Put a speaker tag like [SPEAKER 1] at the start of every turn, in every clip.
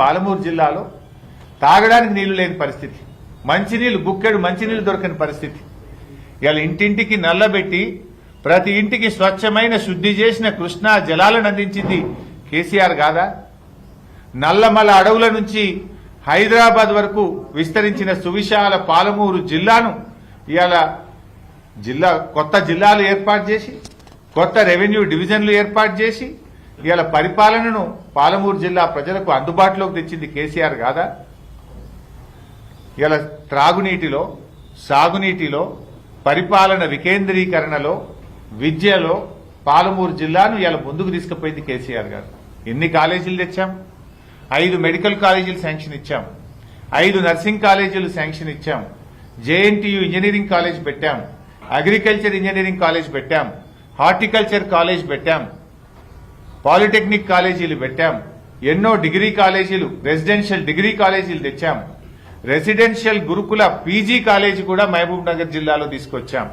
[SPEAKER 1] పాలమూరు జిల్లాలో తాగడానికి నీళ్ళు లేని పరిస్థితి. మంచినీళ్ళు బుక్కెడు మంచినీళ్ళు దొరకని పరిస్థితి. ఇలా ఇంటింటికి నల్లబెట్టి ప్రతి ఇంటికి స్వచ్ఛమైన శుద్ధి చేసిన కృష్ణా జలాలను అందించింది కేసీఆర్ కాదా నల్లమల అడవుల నుంచి హైదరాబాద్ వరకు విస్తరించిన సువిశాల పాలమూరు జిల్లాను ఇవాళ జిల్లా కొత్త జిల్లాలు ఏర్పాటు చేసి కొత్త రెవెన్యూ డివిజన్లు ఏర్పాటు చేసి ఇవాళ పరిపాలనను పాలమూరు జిల్లా ప్రజలకు అందుబాటులోకి తెచ్చింది కేసీఆర్ కాదా? ఇవాళ త్రాగునీటిలో సాగునీటిలో పరిపాలన వికేంద్రీకరణలో విద్యలో పాలమూరు జిల్లాను ఇవాళ ముందుకు తీసుకుపోయింది కేసీఆర్ గారు. ఎన్ని కాలేజీలు తెచ్చాం? ఐదు మెడికల్ కాలేజీలు శాంక్షన్ ఇచ్చాం. ఐదు నర్సింగ్ కాలేజీలు శాంక్షన్ ఇచ్చాం. జేఎన్టీయు ఇంజనీరింగ్ కాలేజ్ పెట్టాం. అగ్రికల్చర్ ఇంజనీరింగ్ కాలేజ్ పెట్టాం. హార్టికల్చర్ కాలేజ్ పెట్టాం. పాలిటెక్నిక్ కాలేజీలు పెట్టాం. ఎన్నో డిగ్రీ కాలేజీలు రెసిడెన్షియల్ డిగ్రీ కాలేజీలు తెచ్చాం. రెసిడెన్షియల్ గురుకుల పీజీ కాలేజీ కూడా మహబూబ్ నగర్ జిల్లాలో తీసుకొచ్చాం.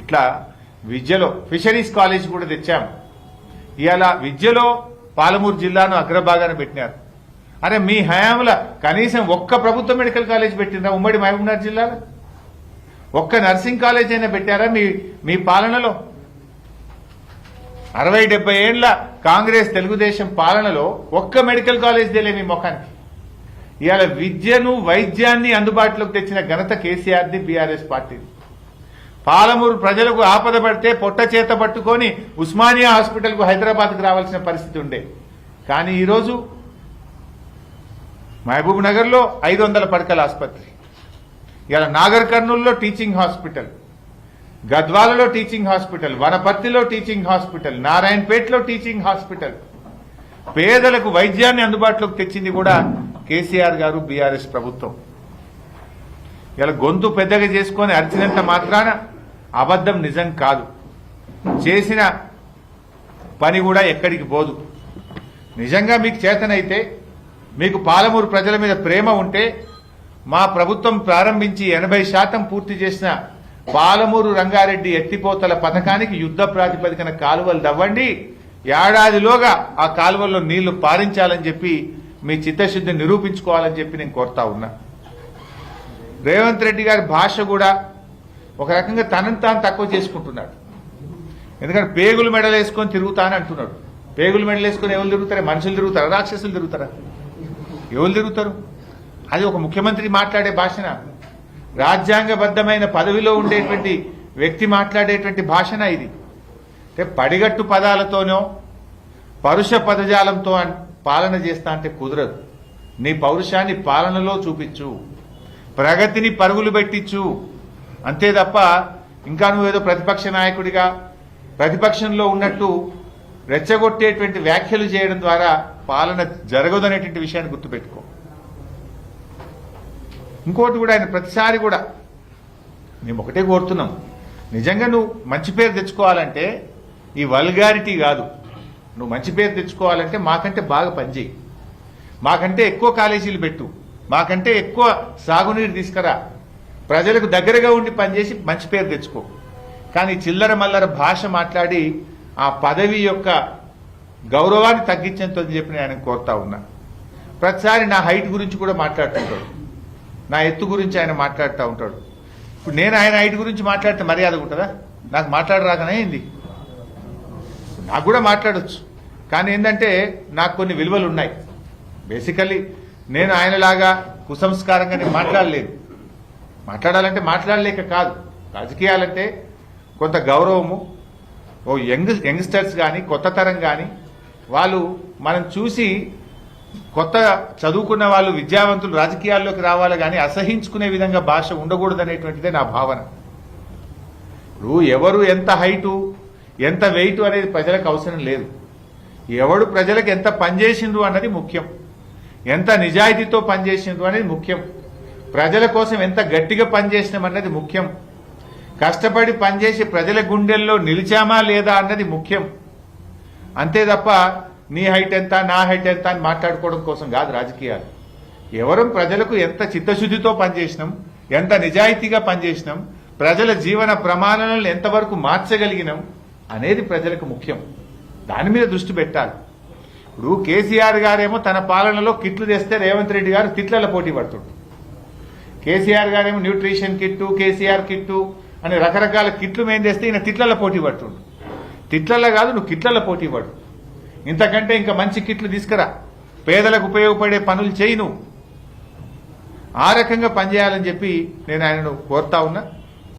[SPEAKER 1] ఇట్లా విద్యలో ఫిషరీస్ కాలేజ్ కూడా తెచ్చాం. ఇలా విద్యలో పాలమూరు జిల్లాను అగ్రభాగాన పెట్టినారు. అరే మీ హయాంలో కనీసం ఒక్క ప్రభుత్వ మెడికల్ కాలేజ్ పెట్టిందా ఉమ్మడి మహబూబ్ నగర్ జిల్లాలో? ఒక్క నర్సింగ్ కాలేజ్ అయినా పెట్టారా మీ మీ పాలనలో? అరవై డెబ్బై ఏండ్ల కాంగ్రెస్ తెలుగుదేశం పాలనలో ఒక్క మెడికల్ కాలేజ్ దేలే మీ ముఖానికి. ఇవాళ విద్యను వైద్యాన్ని అందుబాటులోకి తెచ్చిన ఘనత కేసీఆర్ది బీఆర్ఎస్ పార్టీది పాలమూరు ప్రజలకు ఆపద పడితే పొట్ట చేత పట్టుకొని ఉస్మానియా హాస్పిటల్కు హైదరాబాద్కు రావాల్సిన పరిస్థితి ఉండే. కానీ ఈరోజు మహబూబ్ నగర్లో ఐదు వందల పడకల ఆసుపత్రి. ఇవాళ నాగర్ కర్నూల్లో టీచింగ్ హాస్పిటల్. గద్వాలలో టీచింగ్ హాస్పిటల్ వనపర్తిలో టీచింగ్ హాస్పిటల్ నారాయణపేటలో టీచింగ్ హాస్పిటల్. పేదలకు వైద్యాన్ని అందుబాటులోకి తెచ్చింది కూడా కేసీఆర్ గారు బీఆర్ఎస్ ప్రభుత్వం. ఇలా గొంతు పెద్దగా చేసుకొని అరిచినంత మాత్రాన అబద్ధం నిజం కాదు. చేసిన పని కూడా ఎక్కడికి పోదు. నిజంగా మీకు చేతనైతే మీకు పాలమూరు ప్రజల మీద ప్రేమ ఉంటే మా ప్రభుత్వం ప్రారంభించి ఎనభై శాతం పూర్తి చేసిన పాలమూరు రంగారెడ్డి ఎత్తిపోతల పథకానికి యుద్ధ ప్రాతిపదికన కాలువలు దవ్వండి ఏడాదిలోగా ఆ కాలువల్లో నీళ్ళు పారించాలని చెప్పి మీ చిత్తశుద్ధిని నిరూపించుకోవాలని చెప్పి నేను కోరుతా ఉన్నా. రేవంత్ రెడ్డి గారి భాష కూడా ఒక రకంగా తనని తాను తక్కువ చేసుకుంటున్నాడు. ఎందుకంటే పేగులు మెడలు వేసుకొని తిరుగుతానని అంటున్నాడు. పేగులు మెడలు వేసుకొని ఎవరు తిరుగుతారా? మనుషులు తిరుగుతారా? రాక్షసులు తిరుగుతారా? ఎవరు తిరుగుతారు? అది ఒక ముఖ్యమంత్రి మాట్లాడే భాషన? రాజ్యాంగబద్ధమైన పదవిలో ఉండేటువంటి వ్యక్తి మాట్లాడేటువంటి భాషన ఇది. అంటే పడిగట్టు పదాలతోనో పరుష పదజాలంతో పాలన చేస్తా అంటే కుదరదు. నీ పౌరుషాన్ని పాలనలో చూపించు. ప్రగతిని పరుగులు పెట్టించు. అంతే తప్ప ఇంకా నువ్వేదో ప్రతిపక్ష నాయకుడిగా ప్రతిపక్షంలో ఉన్నట్టు రెచ్చగొట్టేటువంటి వ్యాఖ్యలు చేయడం ద్వారా పాలన జరగదనేటువంటి విషయాన్ని గుర్తుపెట్టుకో. ఇంకోటి కూడా ఆయన ప్రతిసారి కూడా మేము ఒకటే కోరుతున్నాం. నిజంగా నువ్వు మంచి పేరు తెచ్చుకోవాలంటే ఈ వల్గారిటీ కాదు. నువ్వు మంచి పేరు తెచ్చుకోవాలంటే మాకంటే బాగా పనిచేయి. మాకంటే ఎక్కువ కాలేజీలు పెట్టు. మాకంటే ఎక్కువ సాగునీరు తీసుకురా. ప్రజలకు దగ్గరగా ఉండి పనిచేసి మంచి పేరు తెచ్చుకో. కానీ చిల్లర మల్లర భాష మాట్లాడి ఆ పదవి యొక్క గౌరవాన్ని తగ్గించని చెప్పి నేను ఆయన కోరుతా ఉన్నా. ప్రతిసారి నా హైట్ గురించి కూడా మాట్లాడుతుంటాడు. నా ఎత్తు గురించి ఆయన మాట్లాడుతూ ఉంటాడు. ఇప్పుడు నేను ఆయన హైట్ గురించి మాట్లాడితే మర్యాద ఉంటుందా? నాకు మాట్లాడరాకనే అయింది నాకు కూడా మాట్లాడచ్చు. కానీ ఏంటంటే నాకు కొన్ని విలువలు ఉన్నాయి. బేసికల్లీ నేను ఆయనలాగా కుసంస్కారంగా నేను మాట్లాడలేదు. మాట్లాడాలంటే మాట్లాడలేక కాదు. రాజకీయాలంటే కొంత గౌరవము ఓ యంగ్ యంగ్స్టర్స్ కానీ కొత్త తరం కానీ వాళ్ళు మనం చూసి కొత్త చదువుకున్న వాళ్ళు విద్యావంతులు రాజకీయాల్లోకి రావాలి కానీ అసహించుకునే విధంగా భాష ఉండకూడదనేటువంటిదే నా భావన. ఇప్పుడు ఎవరు ఎంత హైటు ఎంత వెయిట్ అనేది ప్రజలకు అవసరం లేదు. ఎవడు ప్రజలకు ఎంత పనిచేసిండ్రు అన్నది ముఖ్యం. ఎంత నిజాయితీతో పనిచేసిండ్రు అనేది ముఖ్యం. ప్రజల కోసం ఎంత గట్టిగా పనిచేసినాం అన్నది ముఖ్యం. కష్టపడి పనిచేసి ప్రజల గుండెల్లో నిలిచామా లేదా అన్నది ముఖ్యం. అంతే తప్ప నీ హైట్ ఎంత నా హైట్ ఎంత అని మాట్లాడుకోవడం కోసం కాదు రాజకీయాలు. ఎవరు ప్రజలకు ఎంత చిత్తశుద్ధితో పనిచేసినాం ఎంత నిజాయితీగా పనిచేసినాం ప్రజల జీవన ప్రమాణాలను ఎంతవరకు మార్చగలిగినాం అనేది ప్రజలకు ముఖ్యం. దాని మీద దృష్టి పెట్టాలి. ఇప్పుడు కేసీఆర్ గారేమో తన పాలనలో కిట్లు తెస్తే రేవంత్ రెడ్డి గారు తిట్లలో పోటీ పడుతుండు. కేసీఆర్ గారేమో న్యూట్రిషన్ కిట్టు కేసీఆర్ కిట్టు అని రకరకాల కిట్లు మేం తెస్తే ఈయన తిట్లలో పోటీ పడుతుండు. తిట్లలో కాదు నువ్వు కిట్లలో పోటీ పడు. ఇంతకంటే ఇంకా మంచి కిట్లు తీసుకురా. పేదలకు ఉపయోగపడే పనులు చేయి నువ్వు. ఆ రకంగా పనిచేయాలని చెప్పి నేను ఆయనను కోరుతా ఉన్నా.